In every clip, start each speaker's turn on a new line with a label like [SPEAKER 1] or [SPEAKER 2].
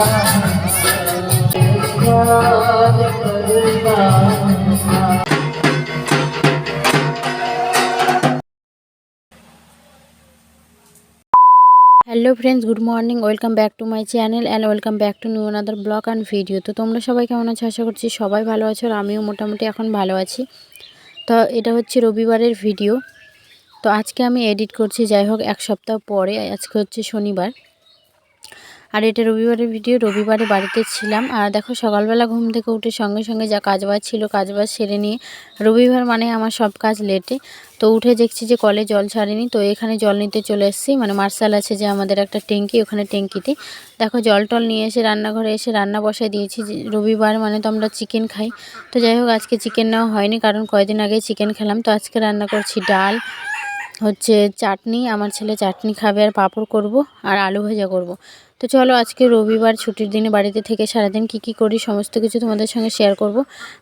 [SPEAKER 1] Hello friends good morning welcome back to my channel and welcome back to new another blog and video তো তোমরা সবাই কেমন আছো? আশা করছি সবাই ভালো আছো আর আমিও মোটামুটি এখন ভালো আছি। তো এটা হচ্ছে রবিবারের ভিডিও তো আজকে আমি এডিট করছি, যাই হোক, এক সপ্তাহ পরে, আজকে হচ্ছে শনিবার। আর এটা রবিবারের ভিডিও রবিবারে বাড়িতে ছিলাম। আর দেখো, সকালবেলা ঘুম থেকে উঠে সঙ্গে সঙ্গে যা কাজবাজ ছিল, কাজবাজ সেরে নিয়ে রবিবার মানে আমার সব কাজ লেটে। তো উঠে দেখছি যে কলে জল ছাড়েনি, তো এখানে জল নিতে চলে এসেছি। মানে মার্শাল আছে যে আমাদের একটা ট্যাঙ্কি, ওখানে ট্যাঙ্কিতে। দেখো, জল টল নিয়ে এসে রান্নাঘরে এসে রান্না বসায় দিয়েছি রবিবার মানে তো আমরা চিকেন খাই। তো যাই হোক, আজকে চিকেন নেওয়া হয়নি, কারণ কয়দিন আগে চিকেন খেলাম। তো আজকে রান্না করছি ডাল, হচ্ছে চাটনি, আমার ছেলে চাটনি খাবে আর পাঁপড় করব, আর আলু ভাজা করব। তো চলো আজকে রবিবার ছুটির দিনে বাড়িতে থেকে সারাদিন কি কি করি সমস্ত কিছু তোমাদের সঙ্গে শেয়ার করব।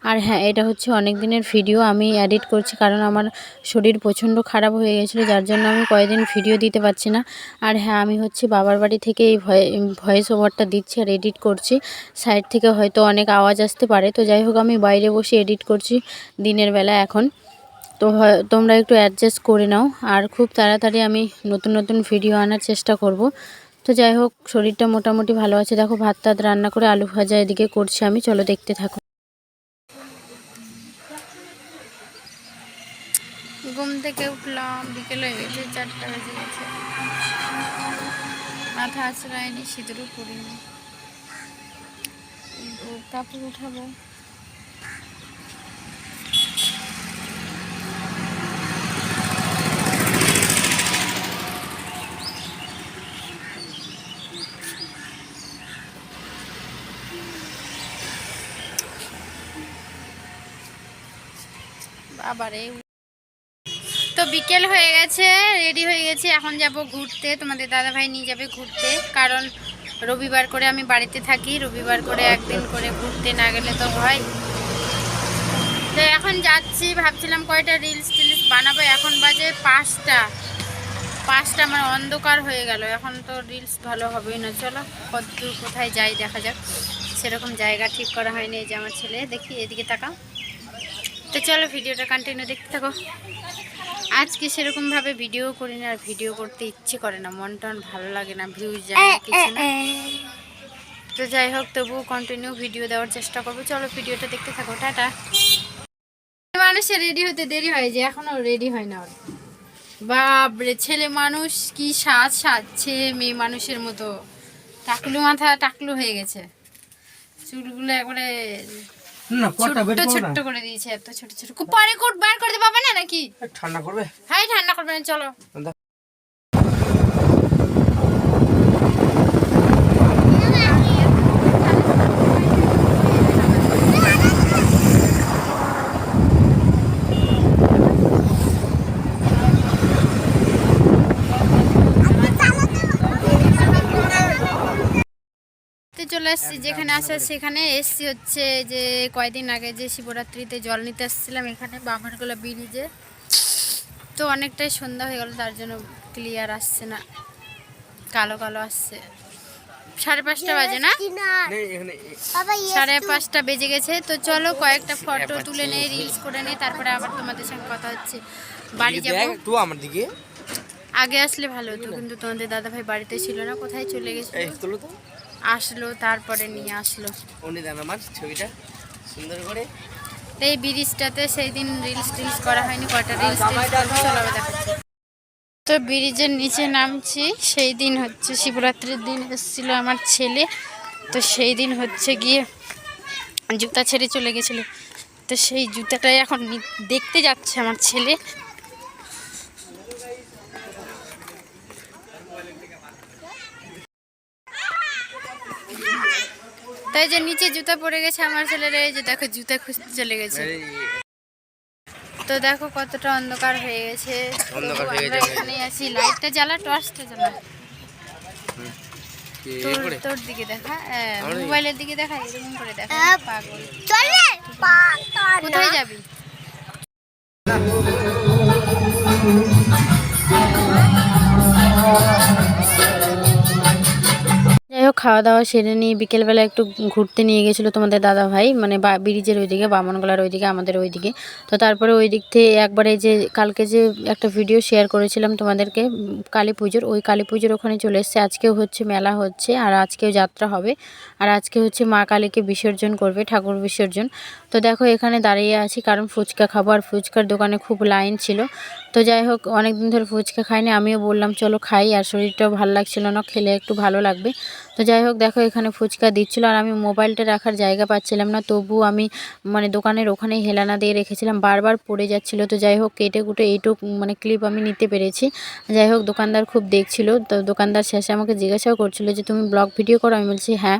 [SPEAKER 1] আর হ্যাঁ এটা হচ্ছে অনেক দিনের ভিডিও আমি এডিট করছি কারণ আমার শরীর প্রচণ্ড খারাপ হয়ে গেছিল, যার জন্য আমি কয়েকদিন ভিডিও দিতে পারছি না। আর হ্যাঁ আমি হচ্ছে বাবার বাড়ি থেকে এই ভয়েস ওভারটা দিচ্ছি আর এডিট করছি। সাইড থেকে হয়তো অনেক আওয়াজ আসতে পারে, তো যাই হোক, আমি বাইরে বসে এডিট করছি দিনের বেলা এখন। তো তোমরা একটু অ্যাডজাস্ট করে নাও। আর খুব তাড়াতাড়ি আমি নতুন নতুন ভিডিও আনার চেষ্টা করব। তো যাই হোক, শরীরটা মোটামুটি ভালো আছে। দেখো ভাত টাত রান্না করে আলু ভাজা এদিকে করছি আমি। চলো দেখতে থাকো। ঘুম থেকে উঠলাম, বিকেল হয়ে গেছে, চারটা বেজে গেছে। মাথা আশ্রয়নি সিঁদুরও করিনি কাপড় উঠাবো। বাবারে তো বিকেল হয়ে গেছে রেডি হয়ে গেছে। এখন যাব ঘুরতে। তোমাদের দাদা ভাই নিয়ে যাবে ঘুরতে। কারণ রবিবার করে আমি বাড়িতে থাকি। রবিবার করে একদিন করে ঘুরতে না গেলে তো হয়। তো এখন যাচ্ছি ভাবছিলাম কয়টা রিলস টিলস বানাবো। এখন বাজে পাঁচটা। পাঁচটা আমার অন্ধকার হয়ে গেল। এখন তো রিলস ভালো হবেই না। চলো কতদূর কোথায় যাই দেখা যাক। সেরকম জায়গা ঠিক করা হয়নি এই যে আমার ছেলে। দেখি এদিকে তাকাও। তো চলো ভিডিওটা কন্টিনিউ দেখতে থাকো। আজকে সেরকমভাবে ভিডিও করি না আর ভিডিও করতে ইচ্ছে করে না। মন টন ভালো লাগে না ভিউজ যায় না কিছু না। তো যাই হোক তবুও কন্টিনিউ ভিডিও দেওয়ার চেষ্টা করব। চলো ভিডিওটা দেখতে থাকো। টাটা। মানুষের রেডি হতে দেরি হয় যে এখনও রেডি হয় না বাপরে ছেলে মানুষ কি সাজ সাজছে মেয়ে মানুষের মতো। টাকলু মাথা টাকলু হয়ে গেছে। চুলগুলো একবারে ছোট্ট ছোট্ট করে দিয়েছে এত ছোট ছোট। পরে কোট বার দিতে পারবে না নাকি?
[SPEAKER 2] ঠান্ডা করবে?
[SPEAKER 1] হ্যাঁ ঠান্ডা করবে না চলো চলে আসছি যেখানে আসা সেখানে এসছি হচ্ছে যে কয়দিন আগে যে শিবরাত্রিতে জল নিতে আসছিলাম এখানে বামারগোলা ব্রিজে তো অনেকটাই সন্ধ্যা হয়ে গেল তার জন্য ক্লিয়ার আসছে না। কালো কালো আসছে। সাড়ে পাঁচটা বাজে না? সাড়ে পাঁচটা বেজে গেছে। তো চলো কয়েকটা ফটো তুলে নেই রিলস করে নেই তারপরে আবার তোমাদের সঙ্গে কথা হচ্ছে। বাড়ি যাব?
[SPEAKER 2] আমার দিকে।
[SPEAKER 1] আগে আসলে ভালো হতো কিন্তু তোমাদের দাদা ভাই বাড়িতে ছিল না কোথায় চলে গেছে আসলো তারপরে নিয়ে আসলো।
[SPEAKER 2] উনি দেন আমার ছবিটা সুন্দর করে।
[SPEAKER 1] এই ব্রিজটাতে সেই দিন রিলস টিলস করা হয়নি কটা রিলস তো ব্রিজের নিচে নামছি সেই দিন হচ্ছে শিবরাত্রির দিন এসেছিল আমার ছেলে। তো সেই দিন হচ্ছে গিয়ে জুতা ছেড়ে চলে গেছিল। তো সেই জুতাটাই এখন দেখতে যাচ্ছে আমার ছেলে। তাই যে নিচে জুতা পড়ে গেছে আমার ছেলেরা এই যে দেখো জুতা খুঁজতে চলে গেছে। তো দেখো কতটা অন্ধকার হয়ে গেছে। আমরা এখানে আছি। লাইটটা জ্বালা টর্চটা জ্বালা। তোর তোর দিকে দেখা মোবাইলের দিকে। দেখা এরকম করে দেখা। পাগল। কোথায় যাবি? হোক খাওয়া দাওয়া সেরে নিয়ে বিকেলবেলা একটু ঘুরতে নিয়ে গেছিল তোমাদের দাদা ভাই মানে ব্রিজের ওইদিকে, বামনগলার ওইদিকে, আমাদের ওইদিকে। তো তারপরে ওই দিক থেকে একবারে যে, কালকে যে একটা ভিডিও শেয়ার করেছিলাম তোমাদেরকে, কালী পুজোর, ওই কালী পুজোর ওখানে চলে এসছে। আজকেও হচ্ছে মেলা হচ্ছে, আর আজকেও যাত্রা হবে। আর আজকে হচ্ছে মা কালীকে বিসর্জন করবে, ঠাকুর বিসর্জন। তো দেখো, এখানে দাঁড়িয়ে আছি, কারণ ফুচকা খাব, আর ফুচকার দোকানে খুব লাইন ছিল। তো যাই হোক অনেক দিন ধরে ফুচকা খাইনি, আমিও বললাম, চলো খাই। আর শরীরটাও ভালো লাগছিল না, খেলে একটু ভালো লাগবে। তো যাই হোক, দেখো এখানে ফুচকা দিচ্ছিল আর আমি মোবাইলটা রাখার জায়গা পাচ্ছিলাম না, তবু আমি মানে দোকানের ওখানে হেলানা দিয়ে রেখেছিলাম, বারবার পড়ে যাচ্ছিল। তো যাই হোক, কেটে কুটে এইটুক মানে ক্লিপ আমি নিতে পেরেছি। যাই হোক, দোকানদার খুব দেখছিল, তো দোকানদার শেষে আমাকে জিজ্ঞাসাও করছিল যে, তুমি ব্লগ ভিডিও করো? আমি বলছি হ্যাঁ।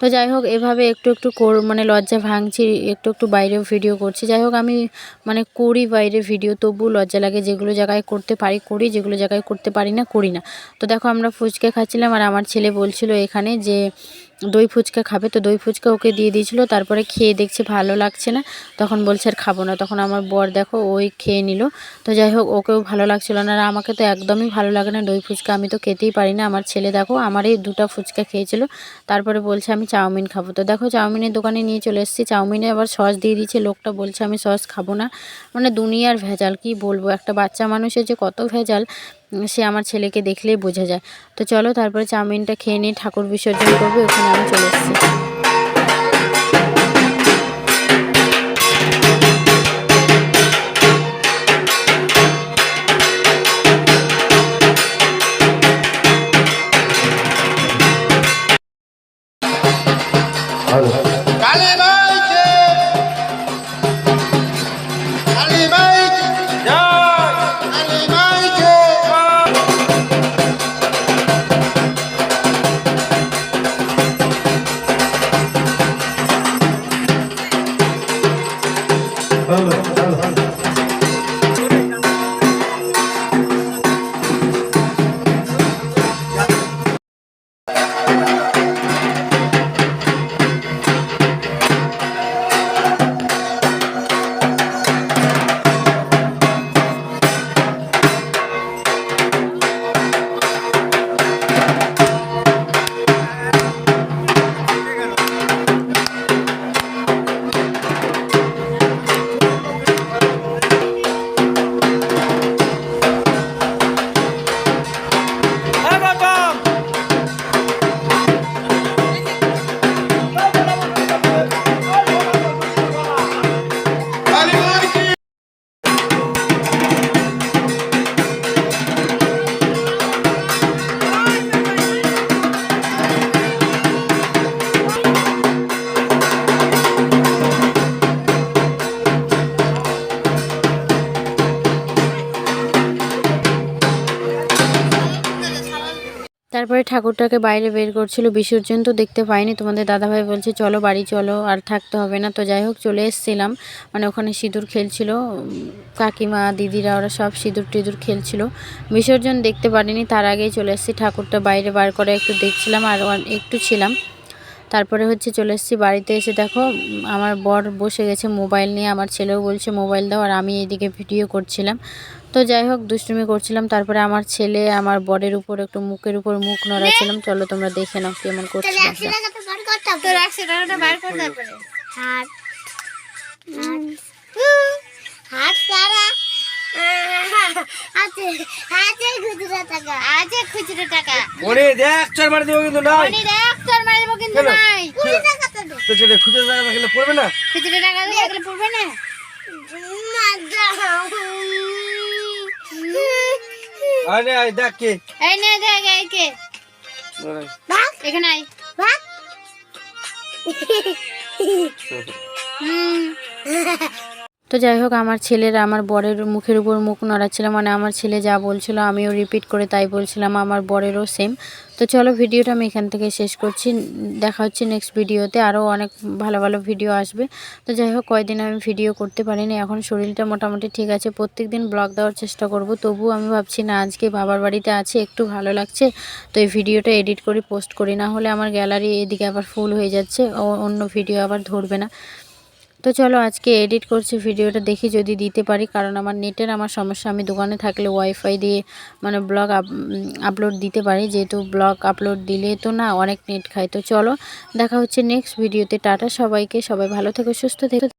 [SPEAKER 1] তো যাই হোক, এভাবে একটু একটু কর মানে লজ্জা ভাঙছি, একটু একটু বাইরেও ভিডিও করছি। যাই হোক, আমি মানে করি বাইরে ভিডিও তবু লজ্জা লাগে যেগুলো জায়গায় করতে পারি, করি, যেগুলো জায়গায় করতে পারি না, করি না। তো দেখো, আমরা ফুচকা খাচ্ছিলাম আর আমার ছেলে বলছিল এখানে যে দই ফুচকা খাবে। তো দই ফুচকা ওকে দিয়ে দিয়েছিলো, তারপরে খেয়ে দেখছে ভালো লাগছে না। তখন বলছে, আর খাব না। তখন আমার বর দেখো, ওই খেয়ে নিল। তো যাই হোক, ওকেও ভালো লাগছিল না। আর আমাকে তো একদমই ভালো লাগে না দই ফুচকা। আমি তো খেতেই পারি না। আমার ছেলে দেখো, আমার এই দুটো ফুচকা খেয়েছিল। তারপরে বলছে, আমি চাউমিন খাব। তো দেখো, চাউমিনের দোকানে নিয়ে চলে এসেছি। চাউমিনে আবার সস দিয়ে দিয়েছে। লোকটা বলছে, আমি সস খাব না। মানে দুনিয়ার ভেজাল, কি বলব? একটা বাচ্চা মানুষের যে কত ভেজাল সে আমার ছেলেকে দেখলেই বোঝা যায়। তো চলো তারপরে চাউমিনটা খেয়ে নিয়ে ঠাকুর বিসর্জন করবে, ওখানে আমি চলে এসেছি। তারপরে ঠাকুরটাকে বাইরে বের করছিল, বিসর্জন তো দেখতে পাইনি। তোমাদের দাদাভাই বলছে, চলো বাড়ি চলো, আর থাকতে হবে না। তো যাই হোক, চলে এসেছিলাম। মানে ওখানে সিঁদুর খেলছিল। কাকিমা, দিদিরা, ওরা সব সিঁদুর টিঁদুর খেলছিল। বিসর্জন দেখতে পারিনি, তার আগেই চলে এসেছি। ঠাকুরটা বাইরে বার করে একটু দেখছিলাম, আর একটু ছিলাম। তারপরে হচ্ছে চলে এসেছি বাড়িতে এসে। দেখো, আমার বর বসে গেছে মোবাইল নিয়ে, আমার ছেলেও বলছে, মোবাইল দাও। আর আমি এইদিকে ভিডিও করছিলাম। তো যাই হোক দুষ্টুমি করছিলাম। তারপরে আমার ছেলে আমার বরের উপর একটু মুখের উপর মুখ নড়াচ্ছিলাম। চলো তোমরা দেখে নাও কেমন করছিলাম
[SPEAKER 3] তোর একশো টাকাটা বার
[SPEAKER 2] আরে আয় দেখ কে।
[SPEAKER 3] এই নে দেখ এই কে।
[SPEAKER 2] ভাগ।
[SPEAKER 3] এখানে আয়। হুম।
[SPEAKER 1] তো যাই হোক, আমার ছেলের, আমার বরের মুখের উপর মুখ নড়াচ্ছিল মানে আমার ছেলে যা বলছিল আমিও রিপিট করে তাই বলছিলাম, আমার বরেরও সেম তো চলো, ভিডিওটা আমি এখান থেকে শেষ করছি। দেখা হচ্ছে নেক্সট ভিডিওতে, আরও অনেক ভালো ভালো ভিডিও আসবে। তো যাই হোক, কয়দিন আমি ভিডিও করতে পারিনি, এখন শরীরটা মোটামুটি ঠিক আছে। প্রত্যেক দিন ব্লগ দেওয়ার চেষ্টা করব, তবুও আমি ভাবছি না, আজকে বাবার বাড়িতে আছে, একটু ভালো লাগছে। তো এই ভিডিওটা এডিট করি পোস্ট করি, না হলে আমার গ্যালারি এদিকে আবার ফুল হয়ে যাচ্ছে অন্য ভিডিও আবার ধরবে না। তো চলো আজকে এডিট করছি, ভিডিওটা দেখি যদি দিতে পারি, কারণ আমার নেটের আমার সমস্যা। আমি দোকানে থাকলে ওয়াইফাই দিয়ে মানে ব্লগ আপলোড দিতে পারি, যেহেতু ব্লগ আপলোড দিলে তো না অনেক নেট খায়। তো চলো দেখা হচ্ছে নেক্সট ভিডিওতে টাটা সবাইকে, সবাই ভালো থেকো, সুস্থ থেকো।